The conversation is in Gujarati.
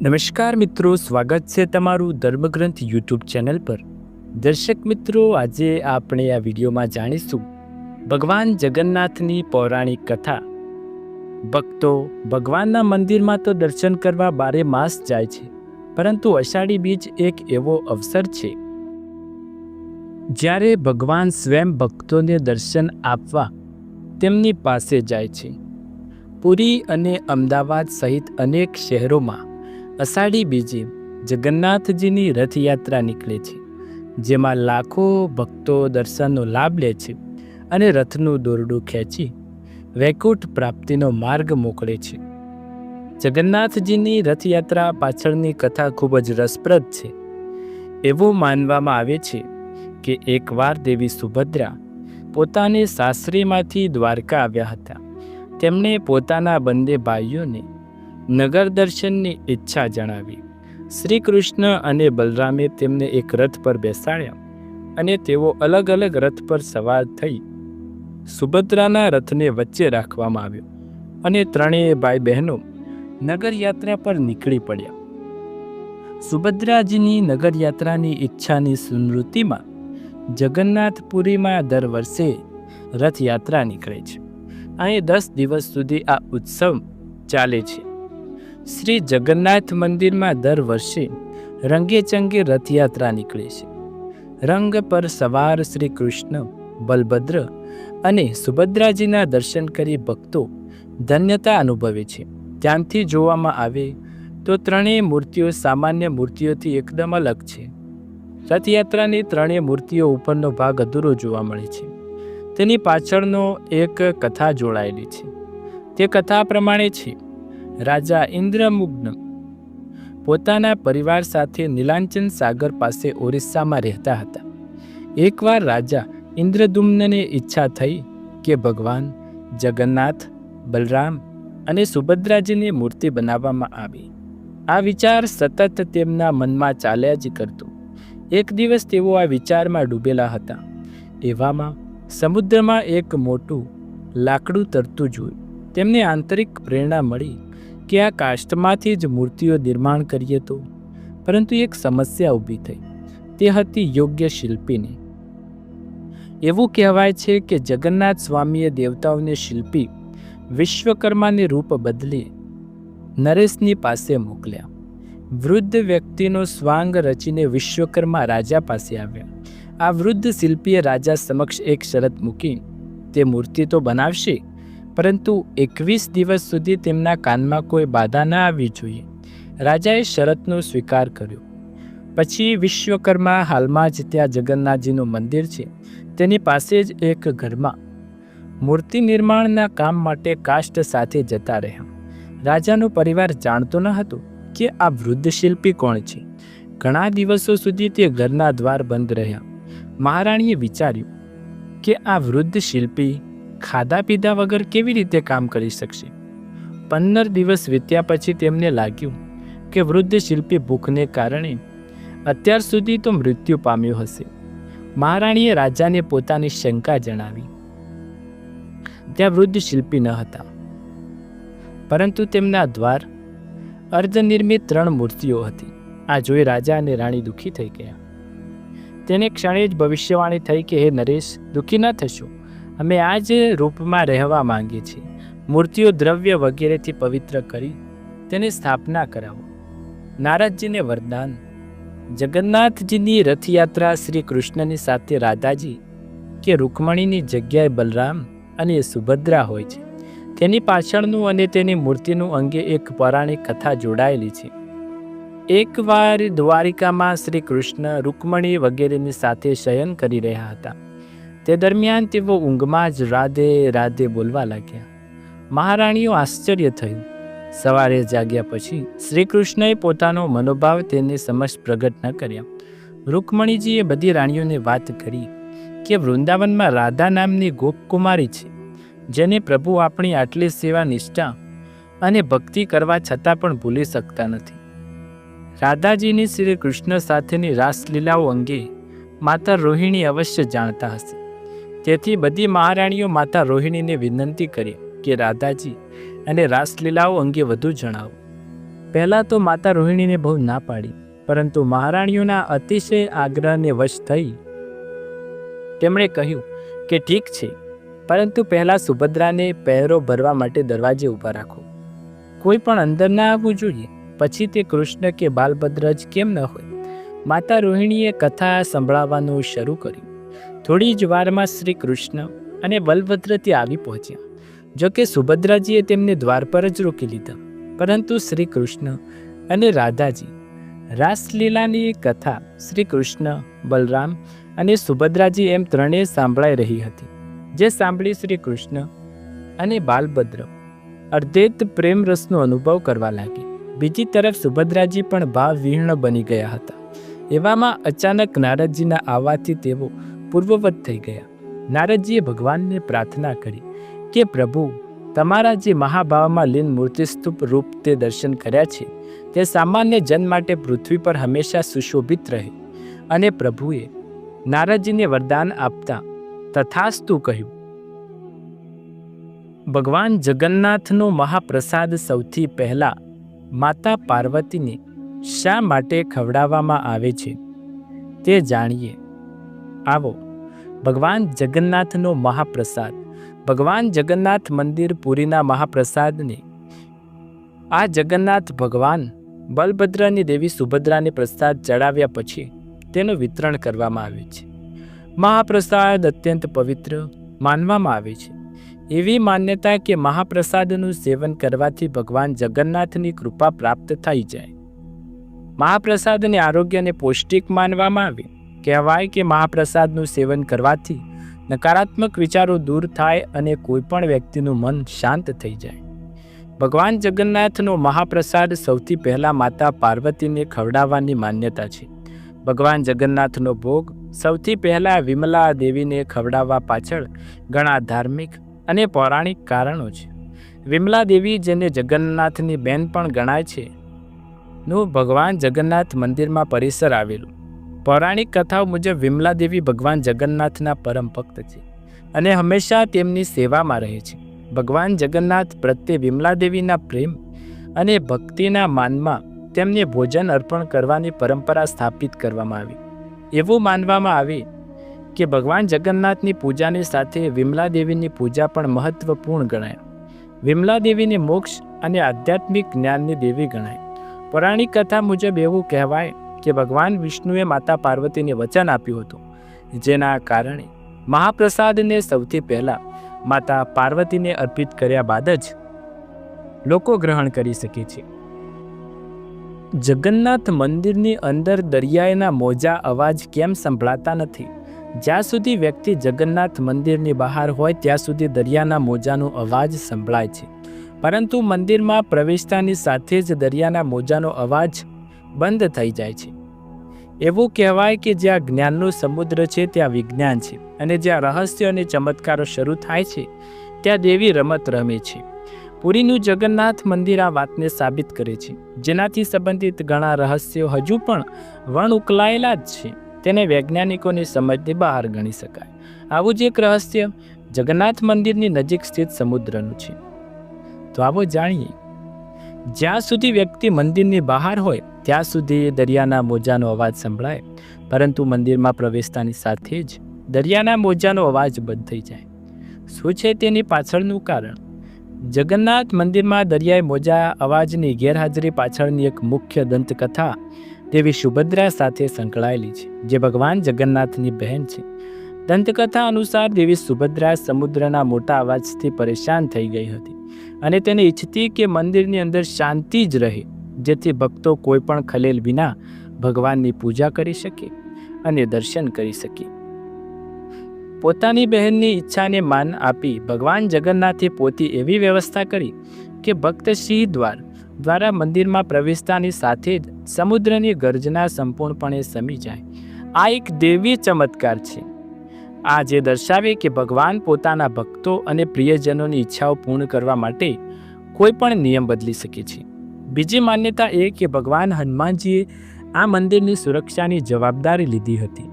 નમસ્કાર મિત્રો, સ્વાગત છે તમારું ધર્મગ્રંથ યુટ્યુબ ચેનલ પર. દર્શક મિત્રો, આજે આપણે આ વિડીયોમાં જાણીશું ભગવાન જગન્નાથની પૌરાણિક કથા. ભક્તો ભગવાનના મંદિરમાં તો દર્શન કરવા બારે માસ જાય છે, પરંતુ અષાઢી બીજ એક એવો અવસર છે. જ્યારે ભગવાન સ્વયં ભક્તોને દર્શન આપવા તેમની પાસે જાય છે. પુરી અને અમદાવાદ સહિત અનેક શહેરોમાં અષાઢી બીજે જગન્નાથજીની રથયાત્રા નીકળે છે, જેમાં લાખો ભક્તો દર્શનનો લાભ લે છે અને રથનું દોરડું ખેંચી વૈકુંઠ પ્રાપ્તિનો માર્ગ મોકલે છે. જગન્નાથજીની રથયાત્રા પાછળની કથા ખૂબ જ રસપ્રદ છે. એવું માનવામાં આવે છે કે એકવાર દેવી સુભદ્રા પોતાની સાસરીમાંથી દ્વારકા આવ્યા હતા, તેમણે પોતાના બંને ભાઈઓને નગર દર્શનની ઈચ્છા જણાવી. શ્રી કૃષ્ણ અને બલરામે તેમને એક રથ પર બેસાડ્યા અને તેઓ અલગ અલગ રથ પર સવાર થઈ સુભદ્રાના રથને વચ્ચે રાખવામાં આવ્યો અને ત્રણેય ભાઈ બહેનો નગરયાત્રા પર નીકળી પડ્યા. સુભદ્રાજીની નગરયાત્રાની ઈચ્છાની સ્મૃતિમાં જગન્નાથપુરીમાં દર વર્ષે રથયાત્રા નીકળે છે. અહીં દસ દિવસ સુધી આ ઉત્સવ ચાલે છે. શ્રી જગન્નાથ મંદિરમાં દર વર્ષે રંગેચંગે રથયાત્રા નીકળે છે. રંગ પર સવાર શ્રી કૃષ્ણ, બલભદ્ર અને સુભદ્રાજીના દર્શન કરી ભક્તો ધન્યતા અનુભવે છે. ધ્યાનથી જોવામાં આવે તો ત્રણેય મૂર્તિઓ સામાન્ય મૂર્તિઓથી એકદમ અલગ છે. રથયાત્રાની ત્રણેય મૂર્તિઓ ઉપરનો ભાગ અધૂરો જોવા મળે છે. તેની પાછળનો એક કથા જોડાયેલી છે. તે કથા પ્રમાણે છે. રાજા ઇન્દ્રમુગ્ન પોતાના પરિવાર સાથે નીલાંચન સાગર પાસે ઓરિસ્સામાં રહેતા હતા. એકવાર રાજા ઇન્દ્રદુમ્નને ઈચ્છા થઈ કે ભગવાન, જગન્નાથ, બલરામ અને સુભદ્રાજીની મૂર્તિ બનાવવામાં આવી. આ વિચાર સતત તેમના મનમાં ચાલ્યા જ કરતો. એક દિવસ તેઓ આ વિચારમાં ડૂબેલા હતા. એવામાં સમુદ્રમાં એક મોટું લાકડું તરતું જોયું. તેમને આંતરિક પ્રેરણા મળી કે આ કાષ્ટમાંથી જ મૂર્તિઓ નિર્માણ કરીએ તો? પરંતુ એક સમસ્યા ઊભી થઈ. તે હતી યોગ્ય શિલ્પીની. એવું કહેવાય છે કે જગન્નાથ સ્વામીએ દેવતાઓને શિલ્પી વિશ્વકર્માને રૂપ બદલી નરેશની પાસે મોકલ્યા. વૃદ્ધ વ્યક્તિનો સ્વાંગ રચીને વિશ્વકર્મા રાજા પાસે આવ્યા. આ વૃદ્ધ શિલ્પીએ રાજા સમક્ષ એક શરત મૂકી. તે મૂર્તિ તો બનાવશે? પરંતુ એકવીસ દિવસ સુધી તેમના કાનમાં કોઈ બાધા ન આવવી જોઈએ. રાજાએ શરતનો સ્વીકાર કર્યો. પછી વિશ્વકર્મા હાલમાં જ ત્યાં જગન્નાથજીનું મંદિર છે. તેની પાસે જ એક ઘરમાં મૂર્તિ નિર્માણના કામ માટે કાષ્ટ સાથે જતા રહ્યા. રાજાનો પરિવાર જાણતો ન હતો કે આ વૃદ્ધ શિલ્પી કોણ છે. ઘણા દિવસો સુધી તે ઘરના દ્વાર બંધ રહ્યા. મહારાણીએ વિચાર્યું કે આ વૃદ્ધ શિલ્પી ખાધા પીધા વગર કેવી રીતે કામ કરી શકશે? પંદર દિવસ વીત્યા પછી તેમને લાગ્યું કે વૃદ્ધ શિલ્પી ભૂખને કારણે અત્યાર સુધી તો મૃત્યુ પામ્યો હશે. મહારાણીએ રાજાને પોતાની શંકા જણાવી. ત્યાં વૃદ્ધ શિલ્પી ન હતા. પરંતુ તેમના દ્વાર અર્ધનિર્મિત ત્રણ મૂર્તિઓ હતી. આ જોઈ રાજા અને રાણી દુઃખી થઈ ગયા. તેને ક્ષણે જ ભવિષ્યવાણી થઈ કે, હે નરેશ, દુઃખી ન થશો. અમે આ જ રૂપમાં રહેવા માંગીએ છીએ. મૂર્તિઓ દ્રવ્ય વગેરેથી પવિત્ર કરી તેની સ્થાપના કરાવો. નારદજીને વરદાન. જગન્નાથજીની રથયાત્રા શ્રી કૃષ્ણની સાથે રાધાજી કે રૂકમણીની જગ્યાએ બલરામ અને સુભદ્રા હોય છે. તેની પાછળનું અને તેની મૂર્તિનું અંગે એક પૌરાણિક કથા જોડાયેલી છે. એકવાર દ્વારિકામાં શ્રી કૃષ્ણ રૂકમણી વગેરેની સાથે શયન કરી રહ્યા હતા. તે દરમિયાન તેઓ ઊંઘમાં જ રાધે રાધે બોલવા લાગ્યા. મહારાણીઓ આશ્ચર્ય થયું. સવારે જાગ્યા પછી શ્રી કૃષ્ણએ પોતાનો મનોભાવ તેની સમક્ષ પ્રગટ ન કર્યા. રૂકમણીજીએ બધી રાણીઓને વાત કરી કે વૃંદાવનમાં રાધા નામની ગોપકુમારી છે, જેને પ્રભુ આપણી આટલી સેવા નિષ્ઠા અને ભક્તિ કરવા છતાં પણ ભૂલી શકતા નથી. રાધાજીની શ્રી કૃષ્ણ સાથેની રાસલીલાઓ અંગે માતા રોહિણી અવશ્ય જાણતા હશે. તેથી બધી મહારાણીઓ માતા રોહિણીને વિનંતી કરી કે, રાધાજી, અને રાસલીલાઓ અંગે વધુ જણાવો. પહેલાં તો માતા રોહિણીને બહુ ના પાડી, પરંતુ મહારાણીઓના અતિશય આગ્રહને વશ થઈ તેમણે કહ્યું કે, ઠીક છે, પરંતુ પહેલાં સુભદ્રાને પહેરો ભરવા માટે દરવાજે ઊભા રાખો. કોઈ પણ અંદર ના આવવું જોઈએ. પછી તે કૃષ્ણ કે બાલભદ્ર જ કેમ ન હોય? માતા રોહિણીએ કથા સંભળાવવાનું શરૂ કર્યું. થોડી જ વારમાં શ્રી કૃષ્ણ અને બલભદ્ર ત્યાં આવી પહોંચ્યા. જોકે સુભદ્રાજીએ તેમને દ્વાર પર જ રોકી લીધા. પરંતુ શ્રી કૃષ્ણ અને રાધાજી રાસલીલાની કથા શ્રી કૃષ્ણ, બલરામ અને સુભદ્રાજી એમ ત્રણેય સાંભળાઈ રહી હતી, જે સાંભળી શ્રી કૃષ્ણ અને બાલભદ્ર અર્ધેત પ્રેમ રસનો અનુભવ કરવા લાગી. બીજી તરફ સુભદ્રાજી પણ ભાવ વિહીર્ણ બની ગયા હતા. એવામાં અચાનક નારદજીના આવવાથી તેઓ પૂર્વવત થઈ ગયા. નારદજીએ ભગવાનને પ્રાર્થના કરી કે, પ્રભુ, તમારા જે મહાભાવમાં લીન મૂર્તિસ્તૂપ રૂપ તે દર્શન કર્યા છે, તે સામાન્ય જન માટે પૃથ્વી પર હંમેશા સુશોભિત રહે. અને પ્રભુએ નારદજીને વરદાન આપતા તથાસ્તુ કહ્યું, ભગવાન જગન્નાથનો મહાપ્રસાદ સૌથી પહેલા માતા પાર્વતીને શા માટે ખવડાવવામાં આવે છે, તે જાણીએ. આવો. ભગવાન જગન્નાથનો મહાપ્રસાદ. ભગવાન જગન્નાથ મંદિર પુરીના મહાપ્રસાદને. આ જગન્નાથ ભગવાન બલભદ્રની દેવી સુભદ્રાને પ્રસાદ ચડાવ્યા પછી તેનું વિતરણ કરવામાં આવે છે. મહાપ્રસાદ અત્યંત પવિત્ર માનવામાં આવે છે. એવી માન્યતા કે મહાપ્રસાદનું સેવન કરવાથી ભગવાન જગન્નાથની કૃપા પ્રાપ્ત થઈ જાય. મહાપ્રસાદને આરોગ્યને પૌષ્ટિક માનવામાં આવે. કહેવાય કે મહાપ્રસાદનું સેવન કરવાથી નકારાત્મક વિચારો દૂર થાય અને કોઈપણ વ્યક્તિનું મન શાંત થઈ જાય. ભગવાન જગન્નાથનો મહાપ્રસાદ સૌથી પહેલાં માતા પાર્વતીને ખવડાવવાની માન્યતા છે. ભગવાન જગન્નાથનો ભોગ સૌથી પહેલાં વિમલા દેવીને ખવડાવવા પાછળ ઘણા ધાર્મિક અને પૌરાણિક કારણો છે. વિમલા દેવી જેને જગન્નાથની બેન પણ ગણાય છે. નું ભગવાન જગન્નાથ મંદિરમાં પરિસર આવેલું. પૌરાણિક કથાઓ મુજબ વિમલા દેવી ભગવાન જગન્નાથના પરમ ભક્ત છે અને હંમેશા તેમની સેવામાં રહે છે. ભગવાન જગન્નાથ પ્રત્યે વિમલા દેવીના પ્રેમ અને ભક્તિના માનમાં તેમને ભોજન અર્પણ કરવાની પરંપરા સ્થાપિત કરવામાં આવી. એવું માનવામાં આવે કે ભગવાન જગન્નાથની પૂજાની સાથે વિમલા દેવીની પૂજા પણ મહત્વપૂર્ણ ગણાય. વિમલા દેવીને મોક્ષ અને આધ્યાત્મિક જ્ઞાનની દેવી ગણાય. પૌરાણિક કથા મુજબ એવું કહેવાય કે ભગવાન વિષ્ણુએ માતા પાર્વતીને વચન આપ્યું હતું. જેના કારણે મહાપ્રસાદને સૌથી પહેલાં માતા પાર્વતીને અર્પિત કર્યા બાદ જ લોકો ગ્રહણ કરી શકે છે. જગન્નાથ મંદિરની અંદર દરિયાના મોજા અવાજ કેમ સંભળાતા નથી? જ્યાં સુધી વ્યક્તિ જગન્નાથ મંદિરની બહાર હોય, ત્યાં સુધી દરિયાના મોજાનો અવાજ સંભળાય છે. પરંતુ મંદિરમાં પ્રવેશતાની સાથે જ દરિયાના મોજાનો અવાજ બંધ થઈ જાય છે. એવું કહેવાય કે જ્યાં જ્ઞાનનો સમુદ્ર છે, ત્યાં વિજ્ઞાન છે અને જ્યાં રહસ્ય અને ચમત્કારો શરૂ થાય છે, ત્યાં દેવી રમત રમે છે. પુરીનું જગન્નાથ મંદિર આ વાતને સાબિત કરે છે. જેનાથી સંબંધિત ઘણા રહસ્યો હજુ પણ વણ ઉકલાયેલા જ છે. તેને વૈજ્ઞાનિકોની સમજની બહાર ગણી શકાય. આવું જ એક રહસ્ય જગન્નાથ મંદિરની નજીક સ્થિત સમુદ્રનું છે. તો આવો જાણીએ જ્યાં સુધી વ્યક્તિ મંદિરની બહાર હોય, ત્યાં સુધી દરિયાના મોજાનો અવાજ સંભળાય. પરંતુ મંદિરમાં પ્રવેશતાની સાથે જ દરિયાના મોજાનો અવાજ બંધ થઈ જાય. શું છે તેની પાછળનું કારણ? જગન્નાથ મંદિરમાં દરિયાઈ મોજા અવાજની ગેરહાજરી પાછળની એક મુખ્ય દંતકથા દેવી સુભદ્રા સાથે સંકળાયેલી છે, જે ભગવાન જગન્નાથની બહેન છે. દંતકથા અનુસાર દેવી સુભદ્રા સમુદ્રના મોટા અવાજથી પરેશાન થઈ ગઈ હતી. અને તેને ઈચ્છતી કે મંદિરની અંદર શાંતિ જ રહે, જેથી ભક્તો કોઈ પણ ખલેલ વિના ભગવાનની પૂજા કરી શકે અને દર્શન કરી શકે. પોતાની બહેનની ઈચ્છાને માન આપી ભગવાન જગન્નાથે પોતે એવી વ્યવસ્થા કરી કે ભક્ત સિંહ દ્વાર દ્વારા મંદિરમાં પ્રવેશતાની સાથે જ સમુદ્રની ગર્જના સંપૂર્ણપણે સમી જાય. આ એક દેવી ચમત્કાર છે. આ જે દર્શાવે કે ભગવાન પોતાના ભક્તો અને પ્રિયજનોની ઈચ્છાઓ પૂર્ણ કરવા માટે કોઈ પણ નિયમ બદલી શકે છે. બીજી માન્યતા એ કે ભગવાન હનુમાનજીએ આ મંદિરની સુરક્ષાની જવાબદારી લીધી હતી.